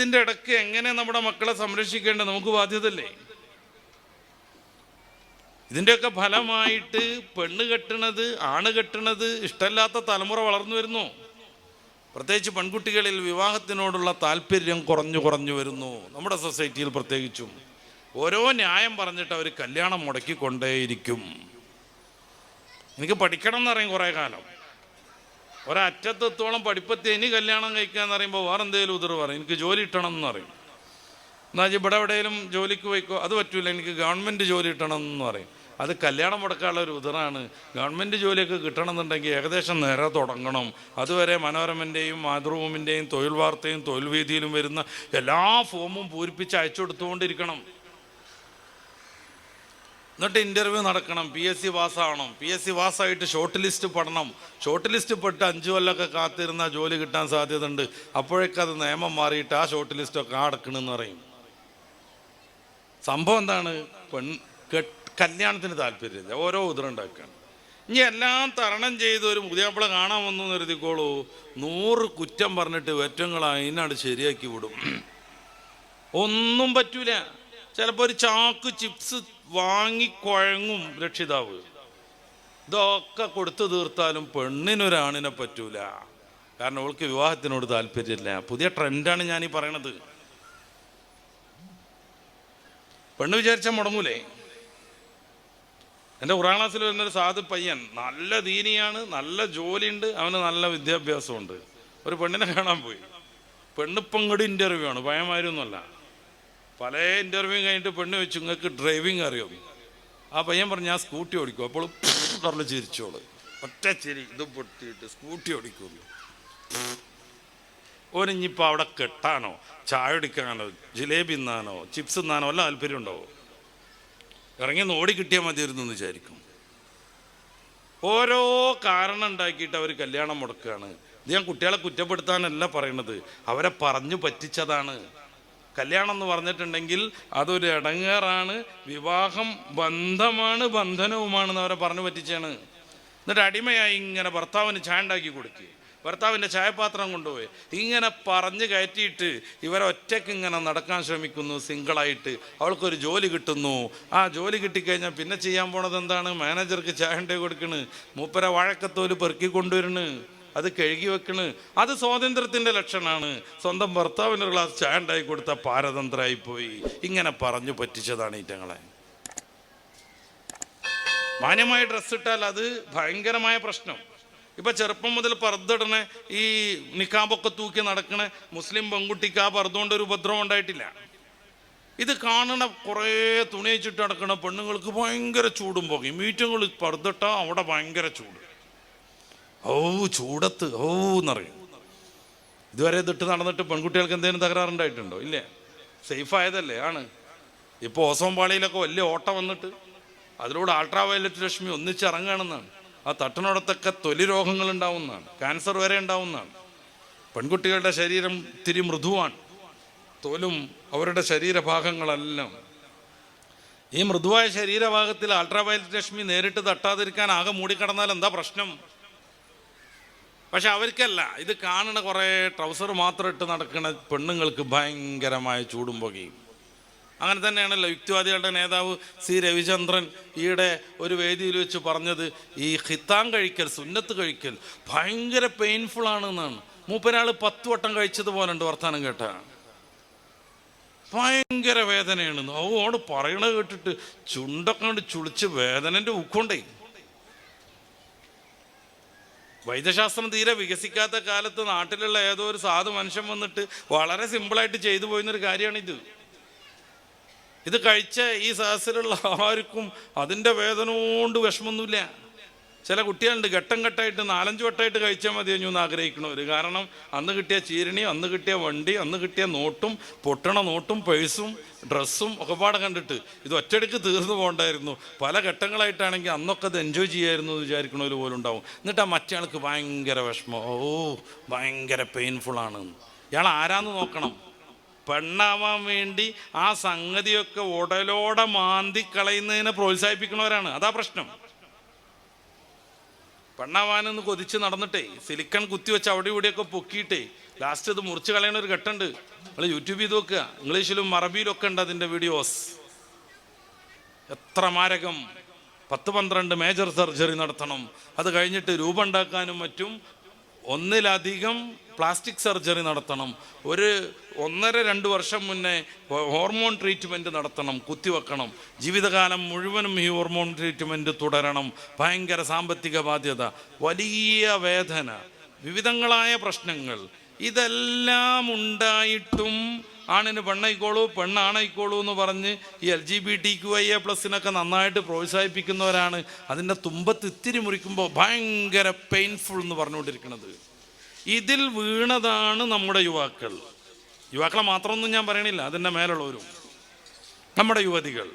ഇതിന്റെ ഇടയ്ക്ക് എങ്ങനെ നമ്മുടെ മക്കളെ സംരക്ഷിക്കേണ്ടത് നമുക്ക് ബാധ്യതല്ലേ ഇതിന്റെയൊക്കെ ഫലമായിട്ട് പെണ്ണ് കെട്ടണത് ആണ് കെട്ടണത് ഇഷ്ടമില്ലാത്ത തലമുറ വളർന്നു വരുന്നു. പ്രത്യേകിച്ച് പെൺകുട്ടികളിൽ വിവാഹത്തിനോടുള്ള താല്പര്യം കുറഞ്ഞു കുറഞ്ഞു വരുന്നു. നമ്മുടെ സൊസൈറ്റിയിൽ പ്രത്യേകിച്ചും. ഓരോ ന്യായം പറഞ്ഞിട്ട് അവർ കല്യാണം മുടക്കിക്കൊണ്ടേയിരിക്കും. എനിക്ക് പഠിക്കണം എന്ന് പറയും കുറേ കാലം. ഒരറ്റത്തെത്തോളം പഠിപ്പത്തി ഇനി കല്യാണം കഴിക്കുക എന്ന് പറയുമ്പോൾ വേറെ എന്തെങ്കിലും ഉതിർ പറയും. എനിക്ക് ജോലി കിട്ടണം എന്ന് പറയും. എന്നാൽ ഇവിടെ എവിടെയെങ്കിലും ജോലിക്ക് പോയിക്കോ? അത് പറ്റൂല. എനിക്ക് ഗവൺമെന്റ് ജോലി കിട്ടണം എന്ന് പറയും. അത് കല്യാണം മുടക്കാനുള്ള ഒരു ഉതിറാണ്. ഗവൺമെന്റ് ജോലിയൊക്കെ കിട്ടണമെന്നുണ്ടെങ്കിൽ ഏകദേശം നേരെ തുടങ്ങണം. അതുവരെ മനോരമന്റെയും മാതൃഭൂമിന്റെയും തൊഴിൽ വാർത്തയും തൊഴിൽ വീതിയിലും വരുന്ന എല്ലാ ഫോമും പൂരിപ്പിച്ച് അയച്ചു കൊടുത്തുകൊണ്ടിരിക്കണം. എന്നിട്ട് ഇന്റർവ്യൂ നടക്കണം. പി എസ് സി പാസ്സാവണം പി എസ് സി പാസ്സായിട്ട് ഷോർട്ട് ലിസ്റ്റ് പെടണം ഷോർട്ട് ലിസ്റ്റ് പെട്ട് അഞ്ച് കൊല്ലമൊക്കെ കാത്തിരുന്ന ജോലി കിട്ടാൻ സാധ്യതയുണ്ട്. അപ്പോഴേക്കും അത് നിയമം മാറിയിട്ട് ആ ഷോർട്ട് ലിസ്റ്റൊക്കെ അടക്കണമെന്ന് പറയും. സംഭവം എന്താണ്? പെൺ കല്യാണത്തിന് താല്പര്യമില്ല. ഓരോ ഉദരം ഉണ്ടാക്കുകയാണ്. ഇനി എല്ലാം തരണം ചെയ്ത് ഒരു മുതിയാപ്പിള കാണാൻ വന്നു എന്ന് കരുതിക്കോളൂ. നൂറ് കുറ്റം പറഞ്ഞിട്ട് വെറ്റങ്ങൾ അതിനാണ് ശരിയാക്കി വിടും. ഒന്നും പറ്റൂല. ചിലപ്പോൾ ഒരു ചാക്ക് ചിപ്സ് വാങ്ങി കുഴങ്ങും രക്ഷിതാവ്. ഇതൊക്കെ കൊടുത്തു തീർത്താലും പെണ്ണിനൊരാണിനെ പറ്റൂല. കാരണം അവൾക്ക് വിവാഹത്തിനോട് താല്പര്യമില്ല. പുതിയ ട്രെൻഡാണ് ഞാൻ ഈ പറയണത്. പെണ്ണ് വിചാരിച്ചാൽ മുടങ്ങൂലേ? എന്റെ ഖുറാൻ ക്ലാസ്സിൽ വരുന്നൊരു സാധു പയ്യൻ നല്ല ദീനിയാണ് നല്ല ജോലിയുണ്ട് അവന് നല്ല വിദ്യാഭ്യാസമുണ്ട്. ഒരു പെണ്ണിനെ കാണാൻ പോയി. പെണ്ണിപ്പം ഇങ്ങോട്ട് ഇന്റർവ്യൂ ആണ്. ഭയമാരൊന്നുമല്ല പല ഇന്റർവ്യൂ കഴിഞ്ഞിട്ട് പെണ്ണ് വെച്ച് നിങ്ങൾക്ക് ഡ്രൈവിംഗ് അറിയോ? ആ പയ്യൻ പറഞ്ഞു ഞാൻ സ്കൂട്ടി ഓടിക്കും. അപ്പോൾ പറഞ്ഞ് ചിരിച്ചോൾ. ഒറ്റ ചിരി ഇത് പൊട്ടിയിട്ട് സ്കൂട്ടി ഓടിക്കുള്ളൂ ഓനിഞ്ഞിപ്പോൾ അവിടെ കെട്ടാനോ ചായ ഒടിക്കാനോ ജിലേബി തിന്നാനോ ചിപ്സ് തിന്നാനോ എല്ലാം താല്പര്യം ഉണ്ടാവോ ഇറങ്ങി ഓടി കിട്ടിയാൽ മതിയായിരുന്നു എന്ന് വിചാരിക്കും. ഓരോ കാരണം ഉണ്ടാക്കിയിട്ട് അവർ കല്യാണം മുടക്കുകയാണ് ഇത് ഞാൻ കുട്ടികളെ കുറ്റപ്പെടുത്താനല്ല പറയണത്. അവരെ പറഞ്ഞു പറ്റിച്ചതാണ്. കല്യാണം എന്ന് പറഞ്ഞിട്ടുണ്ടെങ്കിൽ അതൊരു ഇടങ്ങേറാണ് വിവാഹം ബന്ധമാണ് ബന്ധനവുമാണെന്ന് അവരെ പറഞ്ഞു പറ്റിച്ചാണ്. എന്നിട്ട് അടിമയായി ഇങ്ങനെ ഭർത്താവിന് ചായണ്ടാക്കി കൊടുക്കുക ഭർത്താവിന്റെ ചായപാത്രം കൊണ്ടുപോയി. ഇങ്ങനെ പറഞ്ഞ് കയറ്റിയിട്ട് ഇവരൊറ്റയ്ക്ക് ഇങ്ങനെ നടക്കാൻ ശ്രമിക്കുന്നു സിംഗിളായിട്ട്. അവൾക്കൊരു ജോലി കിട്ടുന്നു. ആ ജോലി കിട്ടിക്കഴിഞ്ഞാൽ പിന്നെ ചെയ്യാൻ പോണത് എന്താണ്? മാനേജർക്ക് ചായ ഉണ്ടാക്കി കൊടുക്കണ്. മൂപ്പര വാഴക്കത്തോൽ പെറുക്കി കൊണ്ടുവരണ്. അത് കഴുകി വെക്കണ്. അത് സ്വാതന്ത്ര്യത്തിന്റെ ലക്ഷണമാണ് സ്വന്തം ഭർത്താവിന് ഒരു ഗ്ലാസ് ചായ ഉണ്ടായി കൊടുത്ത പാരതന്ത്രമായി പോയി. ഇങ്ങനെ പറഞ്ഞു പറ്റിച്ചതാണ് ഈറ്റങ്ങളെ മാന്യമായ ഡ്രസ്സ് ഇട്ടാൽ അത് ഭയങ്കരമായ പ്രശ്നം. ഇപ്പം ചെറുപ്പം മുതൽ പർദ്ദിടണ ഈ നിക്കാബൊക്കെ തൂക്കി നടക്കണ മുസ്ലിം പെൺകുട്ടിക്ക് ആ പർദ്ദുകൊണ്ട് ഒരു ഉപദ്രവം ഉണ്ടായിട്ടില്ല. ഇത് കാണണ കുറേ തുണി വെച്ചിട്ട് നടക്കണ പെണ്ണുങ്ങൾക്ക് ഭയങ്കര ചൂടും പോകും മീറ്റങ്ങൾ പർദ്ദിട്ടാൽ അവിടെ ഭയങ്കര ചൂട്. ഓ ചൂടത്ത് ഓ എന്നറിയും. ഇതുവരെ ഇതിട്ട് നടന്നിട്ട് പെൺകുട്ടികൾക്ക് എന്തെങ്കിലും തകരാറുണ്ടായിട്ടുണ്ടോ? ഇല്ലേ. സേഫ് ആയതല്ലേ ആണ്. ഇപ്പോൾ ഓസോൺ പാളിയിലൊക്കെ വലിയ ഓട്ടം വന്നിട്ട് അതിലൂടെ അൾട്രാ വയലറ്റ് രശ്മി ഒന്നിച്ചിറങ്ങുകയാണെന്നാണ് ആ തട്ടിനോടത്തൊക്കെ തൊലി രോഗങ്ങൾ ഉണ്ടാവുന്നതാണ് ക്യാൻസർ വരെ ഉണ്ടാവുന്നതാണ്. പെൺകുട്ടികളുടെ ശരീരം തിരി മൃദുവാണ്. തോലും അവരുടെ ശരീരഭാഗങ്ങളെല്ലാം. ഈ മൃദുവായ ശരീരഭാഗത്തിൽ അൾട്രാ വയലറ്റ് രശ്മി നേരിട്ട് തട്ടാതിരിക്കാൻ ആകെ മൂടിക്കടന്നാൽ എന്താ പ്രശ്നം? പക്ഷെ അവർക്കല്ല ഇത് കാണണ കുറേ ട്രൗസർ മാത്രം ഇട്ട് നടക്കുന്ന പെണ്ണുങ്ങൾക്ക് ഭയങ്കരമായ ചൂടും പുകയും. അങ്ങനെ തന്നെയാണല്ലോ യുക്തിവാദികളുടെ നേതാവ് സി രവിചന്ദ്രൻ ഈയിടെ ഒരു വേദിയിൽ വെച്ച് പറഞ്ഞത് ഈ ഹിത്താൻ കഴിക്കൽ സുന്നത്ത് കഴിക്കൽ ഭയങ്കര പെയിൻഫുൾ ആണെന്നാണ്. മൂപ്പരാൾ പത്ത് വട്ടം കഴിച്ചതുപോലെ ഉണ്ട് വർത്താനം കേട്ട. ഭയങ്കര വേദനയാണ്. ഓട് പറയണത് കേട്ടിട്ട് ചുണ്ടൊക്കെ കൊണ്ട് ചുളിച്ച് വേദനന്റെ ഉക്കൊണ്ടേ. വൈദ്യശാസ്ത്രം തീരെ വികസിക്കാത്ത കാലത്ത് നാട്ടിലുള്ള ഏതോ ഒരു സാധു മനുഷ്യൻ വന്നിട്ട് വളരെ സിമ്പിളായിട്ട് ചെയ്തു പോയിരുന്നൊരു കാര്യമാണിത് ഇത് കഴിച്ച ഈ സഹസിലുള്ള ആർക്കും അതിന്റെ വേദന കൊണ്ട് വിഷമമൊന്നുമില്ല ചില കുട്ടികളുണ്ട് ഘട്ടം ഘട്ടമായിട്ട് നാലഞ്ച് വട്ടമായിട്ട് കഴിച്ചാൽ മതി എന്ന് ആഗ്രഹിക്കണവർ കാരണം അന്ന് കിട്ടിയ ചീരണി അന്ന് കിട്ടിയ വണ്ടി അന്ന് കിട്ടിയ നോട്ടും പൊട്ടണ നോട്ടും പേഴ്സും ഡ്രസ്സും ഒക്കെ പാടെ കണ്ടിട്ട് ഇത് ഒറ്റയടിക്ക് തീർന്നു പോകണ്ടായിരുന്നു. പല ഘട്ടങ്ങളായിട്ടാണെങ്കിൽ അന്നൊക്കെ അത് എൻജോയ് ചെയ്യായിരുന്നു എന്ന് വിചാരിക്കണവർ പോലും ഉണ്ടാവും. എന്നിട്ട് ആ മറ്റേ ആൾക്ക് ഭയങ്കര വിഷമം. ഓ ഭയങ്കര പെയിൻഫുള്ളാണ് ഇയാൾ ആരാന്ന് നോക്കണം? പെണ്ണാവാൻ വേണ്ടി ആ സംഗതിയൊക്കെ ഉടലോടെ മാന്തി കളയുന്നതിനെ പ്രോത്സാഹിപ്പിക്കുന്നവരാണ്. അതാ പ്രശ്നം. പെണ്ണാവാനെന്ന് കൊതിച്ച് നടന്നിട്ടേ സിലിക്കൺ കുത്തിവെച്ച് അവിടെ ഇവിടെയൊക്കെ പൊക്കിയിട്ടേ ലാസ്റ്റ് ഇത് മുറിച്ച് കളയണ ഒരു ഘട്ടമുണ്ട്. നിങ്ങൾ യൂട്യൂബ് ചെയ്ത് നോക്കുക. ഇംഗ്ലീഷിലും മറബിയിലും ഒക്കെ ഉണ്ട് അതിന്റെ വീഡിയോസ് എത്ര മാരകം. പത്ത് പന്ത്രണ്ട് മേജർ സർജറി നടത്തണം. അത് കഴിഞ്ഞിട്ട് രൂപം ഉണ്ടാക്കാനും മറ്റും ഒന്നിലധികം പ്ലാസ്റ്റിക് സർജറി നടത്തണം. ഒരു ഒന്നര രണ്ട് വർഷം മുന്നേ ഹോർമോൺ ട്രീറ്റ്മെന്റ് നടത്തണം കുത്തിവെക്കണം. ജീവിതകാലം മുഴുവനും ഈ ഹോർമോൺ ട്രീറ്റ്മെന്റ് തുടരണം. ഭയങ്കര സാമ്പത്തിക ബാധ്യത വലിയ വേദന വിവിധങ്ങളായ പ്രശ്നങ്ങൾ. ഇതെല്ലാം ഉണ്ടായിട്ടും ആണിന് പെണ്ണായിക്കോളൂ പെണ്ണാണായിക്കോളൂ എന്ന് പറഞ്ഞ് ഈ L G B T Q I A പ്ലസിനൊക്കെ നന്നായിട്ട് പ്രോത്സാഹിപ്പിക്കുന്നവരാണ്. അതിന്റെ തുമ്പത്ത് ഇത്തിരി മുറിക്കുമ്പോൾ ഭയങ്കര പെയിൻഫുൾ എന്ന് പറഞ്ഞുകൊണ്ടിരിക്കുന്നത്. ഇതിൽ വീണതാണ് നമ്മുടെ യുവാക്കൾ. യുവാക്കളെ മാത്രമൊന്നും ഞാൻ പറയണില്ല അതിന്റെ മേലുള്ളവരും. നമ്മുടെ യുവതികൾ.